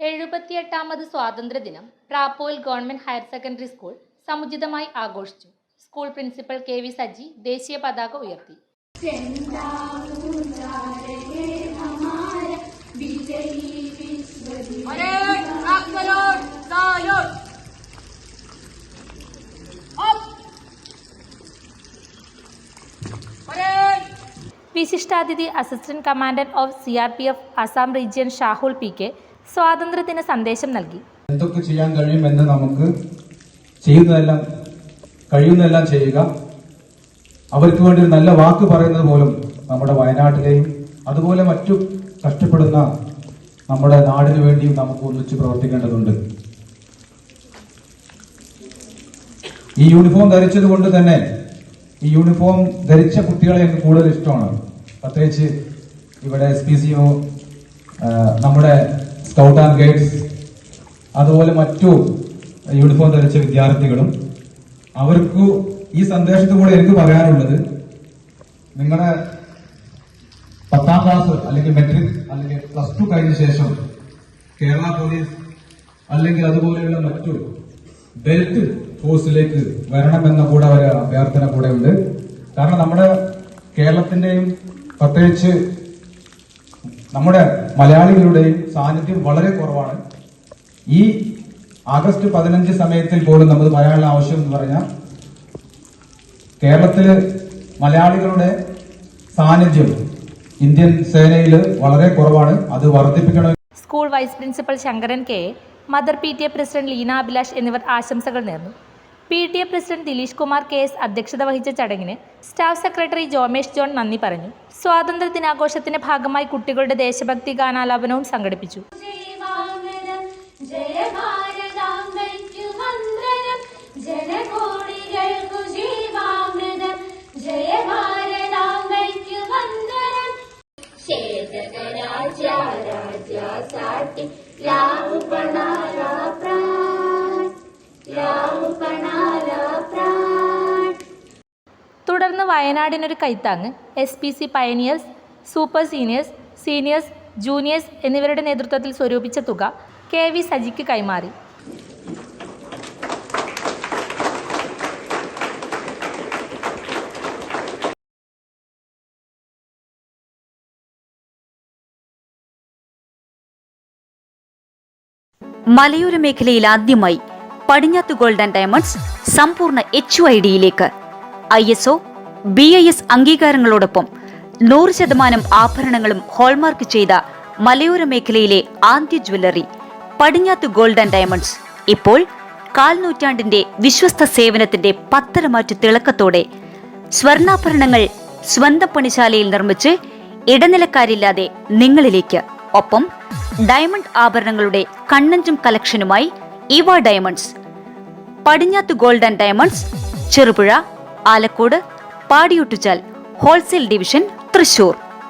എഴുപത്തിയെട്ടാമത് സ്വാതന്ത്ര്യദിനം പ്രാപ്പോയിൽ government higher secondary school സമുചിതമായി ആഘോഷിച്ചു school principal K V Saji ദേശീയ പതാക ഉയർത്തി! വിശിഷ്ടാതിഥി assistant commandant of C R P F Assam region Shahul P K സ്വാതന്ത്ര്യദിന സന്ദേശം നൽകി. എന്തൊക്കെ ചെയ്യാൻ കഴിയുമെന്ന് നമുക്ക് ചെയ്യുന്നതെല്ലാം കഴിയുന്നതെല്ലാം ചെയ്യുക. അവർക്ക് വേണ്ടി ഒരു നല്ല വാക്ക് പറയുന്നത് പോലും നമ്മുടെ വയനാട്ടിലെയും അതുപോലെ മറ്റു കഷ്ടപ്പെടുന്ന നമ്മുടെ നാടിനു വേണ്ടിയും നമുക്ക് ഒന്നിച്ച് പ്രവർത്തിക്കേണ്ടതുണ്ട്. ഈ യൂണിഫോം ധരിച്ചത് കൊണ്ട് തന്നെ ഈ യൂണിഫോം ധരിച്ച കുട്ടികളെ എനിക്ക് കൂടുതൽ ഇഷ്ടമാണ്. പ്രത്യേകിച്ച് ഇവിടെ എസ് പി സിഒ നമ്മുടെ സ്കൗട്ട് ആൻഡ് ഗൈഡ്സ് അതുപോലെ മറ്റു യൂണിഫോം ധരിച്ച വിദ്യാർത്ഥികളും അവർക്ക് ഈ സന്ദേശത്തുകൂടെ എനിക്ക് പറയാനുള്ളത് നിങ്ങളുടെ പത്താം ക്ലാസ് അല്ലെങ്കിൽ മെട്രിക് അല്ലെങ്കിൽ പ്ലസ് ടു കഴിഞ്ഞ ശേഷം കേരള പോലീസ് അല്ലെങ്കിൽ അതുപോലെയുള്ള മറ്റു ബെൽറ്റ് ഫോഴ്സിലേക്ക് വരണമെന്ന കൂടെ ഒരു അഭ്യർത്ഥന കൂടെ ഉണ്ട്. കാരണം നമ്മുടെ കേരളത്തിന്റെയും പ്രത്യേകിച്ച് നമ്മുടെ മലയാളികളുടെ സാന്നിധ്യം വളരെ കുറവാണ്. ഈ ആഗസ്റ്റ് പതിനഞ്ച് സമയത്തിൽ പോലും നമ്മൾ പറയാനുള്ള ആവശ്യം എന്ന് പറഞ്ഞാൽ കേരളത്തിൽ മലയാളികളുടെ സാന്നിധ്യം ഇന്ത്യൻ സേനയിൽ വളരെ കുറവാണ്. അത് വർദ്ധിപ്പിക്കണം. School vice principal Sankaran K mother P T A president Leena Abhilash എന്നിവർ ആശംസകൾ നേർന്നു. P T A president Dileesh Kumar K S അധ്യക്ഷത വഹിച്ച ചടങ്ങിന് സ്റ്റാഫ് സെക്രട്ടറി ജോമേഷ് ജോൺ നന്ദി പറഞ്ഞു. സ്വാതന്ത്ര്യ ദിനാഘോഷത്തിന്റെ ഭാഗമായി കുട്ടികളുടെ ദേശഭക്തി ഗാനാലാപനവും സംഘടിപ്പിച്ചു. ഭാരതാംബയ്ക്കു വന്ദനം തുടർന്ന് വയനാടിനൊരു കൈത്താങ്ങ് S P C pioneers super seniors seniors juniors എന്നിവരുടെ നേതൃത്വത്തിൽ സ്വരൂപിച്ച തുക കെ വി സജിക്ക് കൈമാറി. മലയോര മേഖലയിൽ ആദ്യമായി പടിഞ്ഞാത്ത് ഗോൾഡ് ആൻഡ് ഡയമണ്ട്സ് സമ്പൂർണ എച്ച് ഐ ഡിയിലേക്ക് I S O B I S അംഗീകാരങ്ങളോടൊപ്പം നൂറ് ശതമാനം ആഭരണങ്ങളും ഹോൾമാർക്ക് ചെയ്ത മലയോര മേഖലയിലെ ആദ്യ jewellery Padinjath gold and diamonds. ഇപ്പോൾ കാൽനൂറ്റാണ്ടിന്റെ വിശ്വസ്ത സേവനത്തിന്റെ പത്തരമാറ്റു തിളക്കത്തോടെ സ്വർണാഭരണങ്ങൾ സ്വന്തം പണിശാലയിൽ നിർമ്മിച്ച് ഇടനിലക്കാരില്ലാതെ നിങ്ങളിലേക്ക്. ഒപ്പം ഡയമണ്ട് ആഭരണങ്ങളുടെ കണ്ണഞ്ചും കളക്ഷനുമായി ഇവ diamonds. Padinjath gold and diamonds Cherupuzha Alakode Padiyottuchal wholesale division Thrissur.